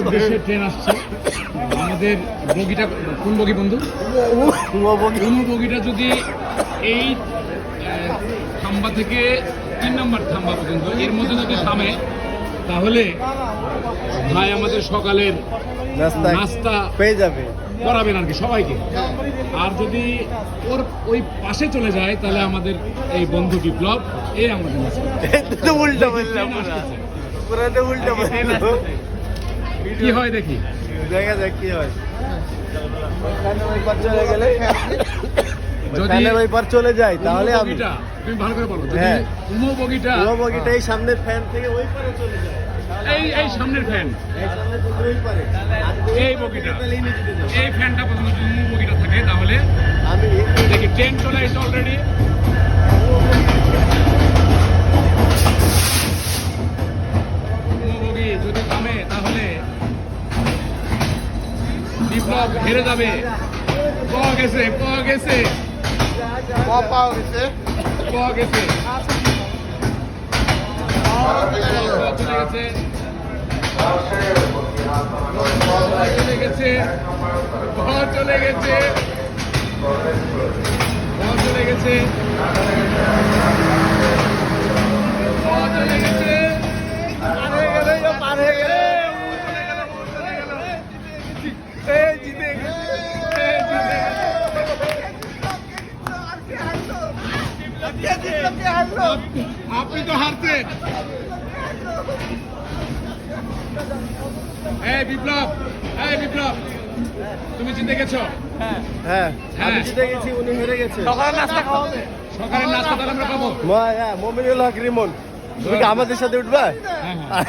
উদ্দেশ্যে ট্রেন আসছে। আমাদের বগিটা কোন বগি বন্ধু? কোন বগিটা যদি এই থাম্বা থেকে তিন নম্বর থাম্বা পর্যন্ত এর মধ্যে যদি থামে তাহলে ভাই আমাদের সকালের নাস্তা পেয়ে যাবে। করাবেন আর কি সবাইকে। আর যদি ওর ওই পাশে চলে যায় তাহলে আমাদের এই বন্ধু বিপ্লব এই আমাদের উল্টা উল্টা কি হয় দেখি দেখা যাক কি হয় চলে গেলে যদি ওইখানে চলে যায় তাহলে আমি তুমি ভালো করে বলো যদি হ্যাঁ। উমো বগিটা এই সামনের ফ্যান থেকে ওই পারে চলে যায় এই এই সামনের ফ্যান এই বগিটা। তাহলে এই নিচে যাবে। এই ফ্যানটা পর্যন্ত যদি উমো বগিটা থাকে তাহলে আমি দেখি ট্রেন চলে এসে অলরেডি বগি যদি থামে তাহলে বিপ্লব হেরে যাবে। পাওয়া গেছে পাওয়া গেছে। পাওয়া গেছে পাওয়া চলে গেছে। চলে গেছে। চলে গেছে। চলে গেছে। আপনি তো হারছেন। এই বিপ্লব এই বিপ্লব তুমি জিতে গেছো। হ্যাঁ। আমি হ্যাঁ। জিতে গেছি উনি হেরে গেছে। সকালের নাস্তা খাওয়াবে সকালের নাস্তা তাহলে আমরা পাবো। হ্যাঁ মমিনুল হক রিমন। তুমি কি আমাদের সাথে উঠবা? হ্যাঁ হ্যাঁ।